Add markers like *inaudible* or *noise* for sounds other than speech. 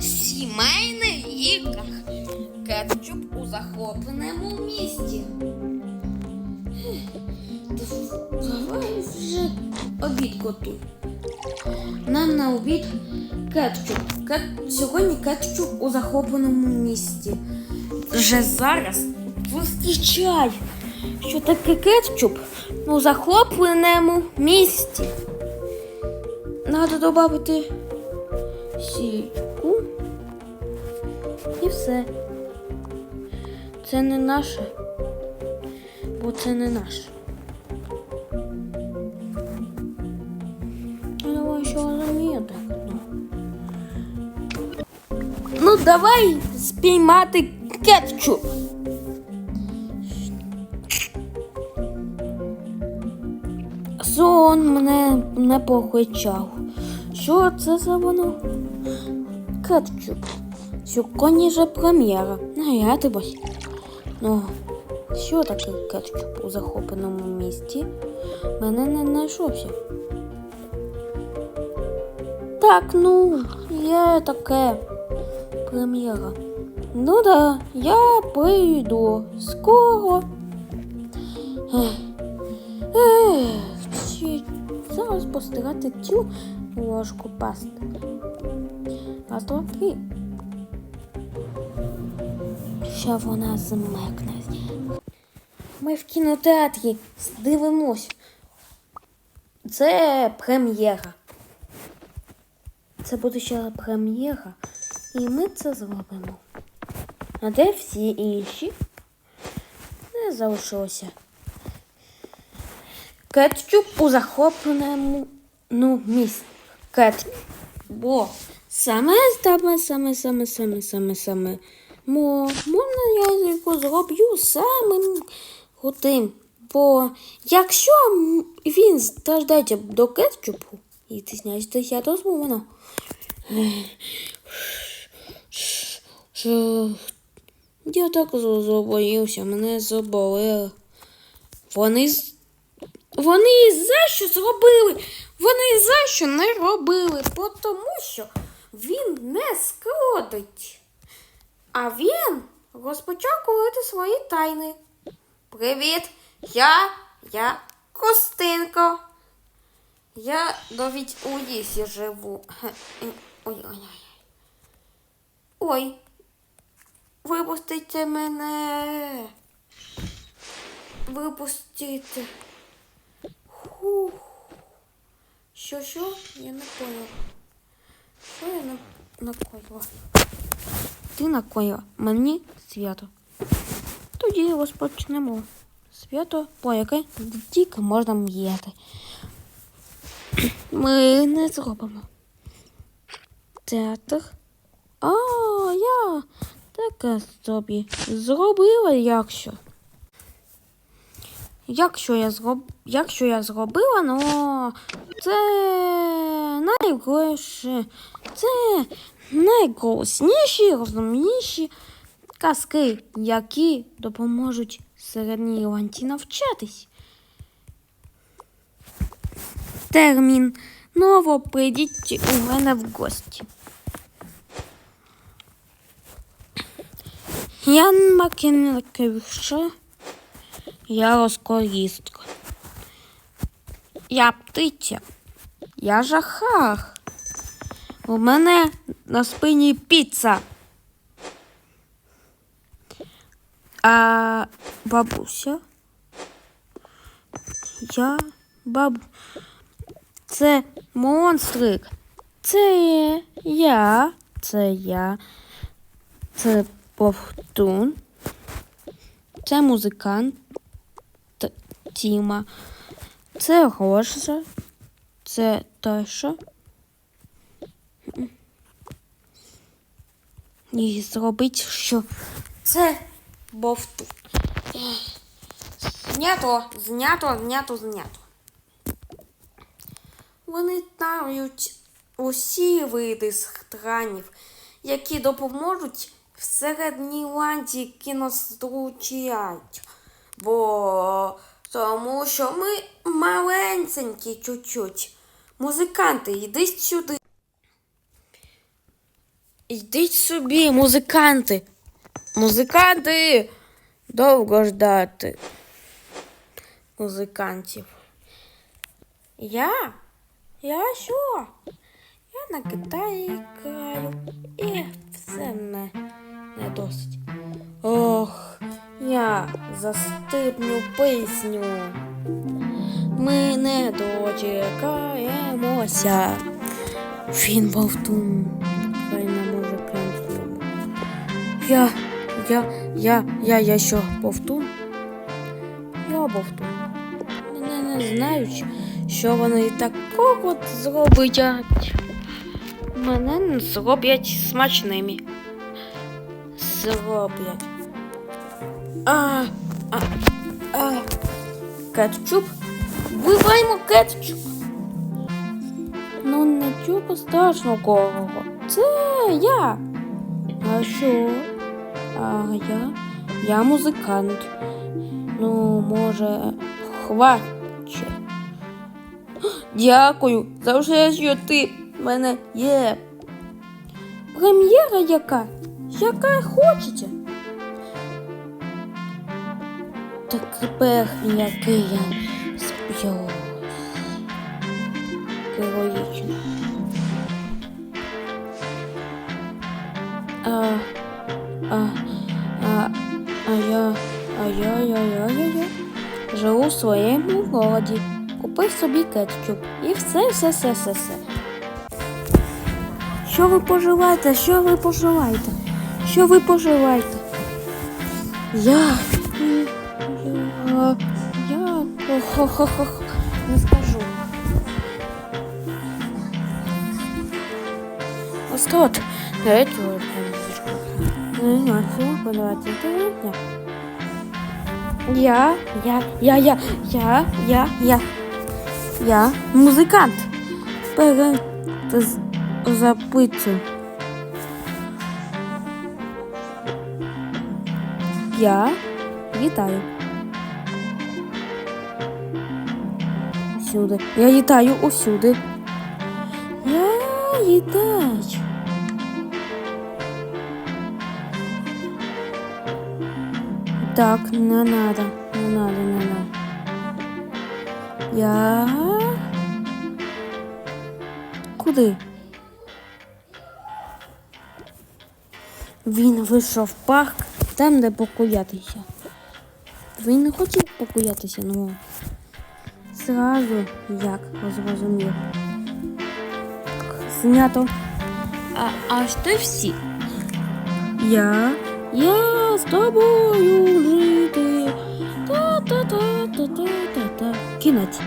Сімейний іграх. Кетчуп у захопленому місті. Давай вже обід готуй. Нам на обід кетчуп. Кет... Сьогодні кетчуп у захопленому місті. Вже зараз зустрічай, що таке кетчуп у захопленому місті. Надо додати сільку і все. Це не наше, бо це не наше. Ну? Ну. давай спіймати кетчуп. Сон мене не покричав. Що це за воно? Кетчуп. Сьогодні же прем'єра. Ну, я тебе. Ну, що таке кетчуп у захопленому місті? Мене не знайшовся. Так, ну, є таке прем'єра. Ну да, я прийду скоро. Ех, ех, зараз постирати цю ложку пасти. Два, три. Ще вона змекне. Ми в кінотеатрі дивимось. Це прем'єра. Це буде ще прем'єра. І ми це зробимо. А де всі інші? Не залишилося. Кетчуп у захопленому ну, місці. Кетчуп. Бо саме саме саме саме саме саме саме. Мо, можна я його зроблю самим крутим. Бо якщо він страждає до кетчупу, і ти знаєш, я. Я так забоївся, мене заболело. Вони вони за що зробили? Вони за що не робили? Тому що він не скродить. А він розпочав курити свої тайни. Привіт! Я, я Костинко. Я навіть у лісі живу. *clears throat* Ой, ой, ой. Ой. Випустите мене. Випустите. Хух. Що, що? Я не поняла. Що я на... накоїла? Ти накоїла мені свято. Тоді розпочнемо. Свято, по яке тільки можна м'яти. Ми не зробимо. Театр. А, я таке собі зробила, якщо. Якщо я зроб... Якщо я зробила, ну це найгорше, це найголосніші, розумніші казки, які допоможуть середній ланці навчатись. Термін. Ново прийдіть у мене в гості. Ян Макенкевича. Я розкорістка. Я птиця. Я жахах. У мене на спині піца. А бабуся. Я баб. Це монстрик. Це я. Це я. Це повтун. Це музикант Тіма. Це Гоша. Це Тоша. І зробить, що це бовтун. Знято, знято, знято, знято. Вони знають усі види странів, які допоможуть в середній ланді кіностручать. Бо тому що ми маленькі чуть-чуть. Музиканти, йди сюди. Йдіть собі, музиканти. Музиканти. Довго ждати. Музикантів. Я? Я що? Я на гітарі граю. І все не, не досить. Ох, я застипню пісню. Ми не дочекаємося. Він Бовтун. Хай не може кранцем. Я, я, я, я, я що, Бовтун? Я Бовтун. Мене не знають, що вони такого зроблять. Мене не зроблять смачними. Зроблять. А, а, а. Кетчуп? Вбиваємо кетчуп. Ну, нічого страшного. Це я. А що? А я? Я музикант. Ну, може, хватить. Дякую за все, що ти в мене є. Прем'єра яка? Яка хочете? Так тепер який я своєму городі. Купив собі кетчуп. І все, все, все, все, все. Що ви поживаєте? Що ви поживаєте? Що ви поживаєте? Я. Я. Я. Не скажу. Ось тут. Давайте Не знаю, що подавати. Я, я, я, я, я, я, я. Я музикант. Перед запитую. Я вітаю. Всюди. Я вітаю усюди. Я вітаю. Так, не надо, не надо, не надо. Я. Куди? Він вийшов в парк, там, де покуятися. Він не хотів покуятися, ну. Зразу як зрозумів. Знято. А аж ти всі. Я. Я з тобою жити. Та-та-та-та-та-та-та. Кінець.